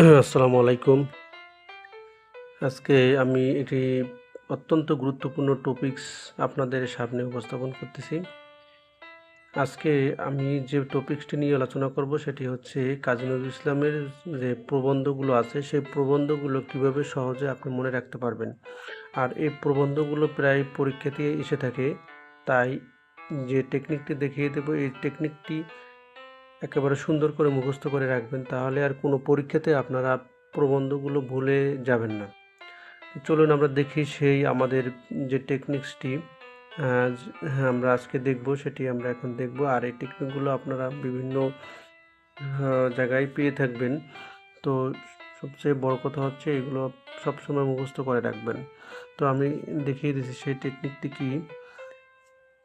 আসসালামু আলাইকুম। আজকে আমি একটি অত্যন্ত গুরুত্বপূর্ণ টপিকস আপনাদের সামনে উপস্থাপন করতেছি। আজকে আমি যে টপিকসটি নিয়ে আলোচনা করব সেটি হচ্ছে কাজী নজরুল ইসলামের যে প্রবন্ধগুলো আছে, সেই প্রবন্ধগুলো কীভাবে সহজে আপনি মনে রাখতে পারবেন। আর এই প্রবন্ধগুলো প্রায় পরীক্ষাতে এসে থাকে, তাই যে টেকনিকটি দেখিয়ে দেবো, এই টেকনিকটি একেবারে সুন্দর করে মুখস্থ করে রাখবেন, তাহলে আর কোনো পরীক্ষাতে আপনারা প্রবন্ধগুলো ভুলে যাবেন না। চলুন আমরা দেখি সেই আমাদের যে টেকনিক্সটি আমরা আজকে দেখব, সেটি আমরা এখন দেখব। আর এই টেকনিকগুলো আপনারা বিভিন্ন জায়গায় পেয়ে থাকবেন। তো সবচেয়ে বড় কথা হচ্ছে এগুলো সবসময় মুখস্থ করে রাখবেন। তো আমি দেখিয়ে দিচ্ছি সেই টেকনিকটি কি।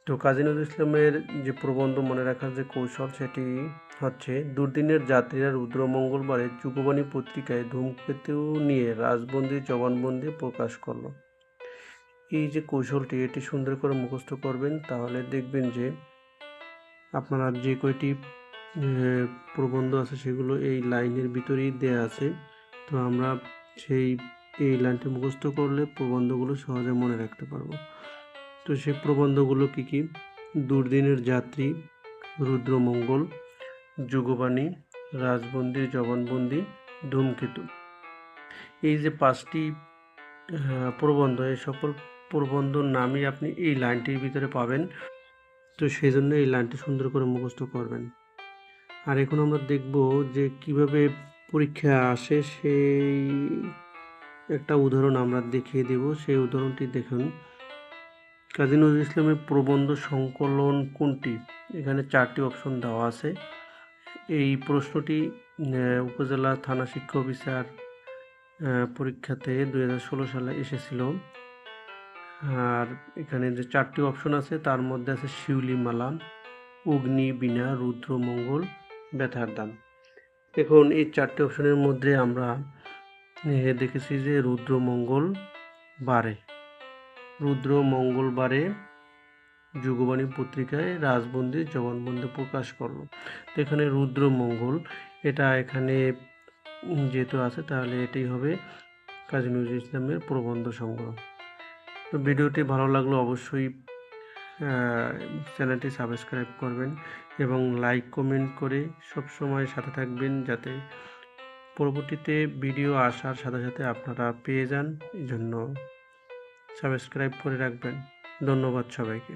তো কাজী নজরুল ইসলামের যে প্রবন্ধ মনে রাখার যে কৌশল, সেটি হচ্ছে, দুর্দিনের যাত্রীরা রুদ্র মঙ্গলবারে যুগবাণী পত্রিকায় ধূমকেতু নিয়ে রাজবন্দি জবানবন্দি প্রকাশ করল। এই যে কৌশলটি, এটি সুন্দর করে মুখস্থ করবেন, তাহলে দেখবেন যে আপনারা যে কয়টি প্রবন্ধ আছে সেগুলো এই লাইনের ভিতরেই দেয়া আছে। তো আমরা সেই, এই লাইনটি মুখস্থ করলে প্রবন্ধগুলো সহজে মনে রাখতে পারব। তো সেই প্রবন্ধগুলো কি কি? দুর্দিনের যাত্রী রুদ্রমঙ্গল যুগবাণী, রাজবন্দি, জবানবন্দি, ধূমকেতু। এই যে পাঁচটি প্রবন্ধ, এই সকল প্রবন্ধর নামই আপনি এই লাইনটির ভিতরে পাবেন। তো সেই জন্য এই লাইনটি সুন্দর করে মুখস্থ করবেন। আর এখন আমরা দেখব যে কীভাবে পরীক্ষা আসে, সেই একটা উদাহরণ আমরা দেখিয়ে দেব। সেই উদাহরণটি দেখুন। কাজী নজরুল ইসলামের প্রবন্ধ সংকলন কোনটি? এখানে চারটি অপশন দেওয়া আছে। এই প্রশ্নটি উপজেলা থানা শিক্ষা অফিসার পরীক্ষাতে দুই হাজার ষোলো সালে এসেছিল। আর এখানে যে চারটি অপশন আছে, তার মধ্যে আছে শিউলি মালা অগ্নি, বীণা, রুদ্র, মঙ্গল, ব্যথার দান। এখন এই চারটি অপশনের মধ্যে আমরা দেখেছি যে রুদ্র, মঙ্গল বারে। রুদ্র মঙ্গলবারে যুগবাণী পত্রিকায় রাজবন্দির জবানবন্দি প্রকাশ করল। এখানে রুদ্র মঙ্গল, এটা এখানে যেহেতু আছে তাহলে এটাই হবে কাজী নজরুল ইসলামের প্রবন্ধ সংগ্রহ। তো ভিডিওটি ভালো লাগল অবশ্যই চ্যানেলটি সাবস্ক্রাইব করবেন এবং লাইক, কমেন্ট করে সব সময় সাথে থাকবেন যাতে পরবর্তীতে ভিডিও আসার সাথে সাথে আপনারা পেয়ে যান। এই জন্য সাবস্ক্রাইব করে রাখবেন। ধন্যবাদ সবাইকে।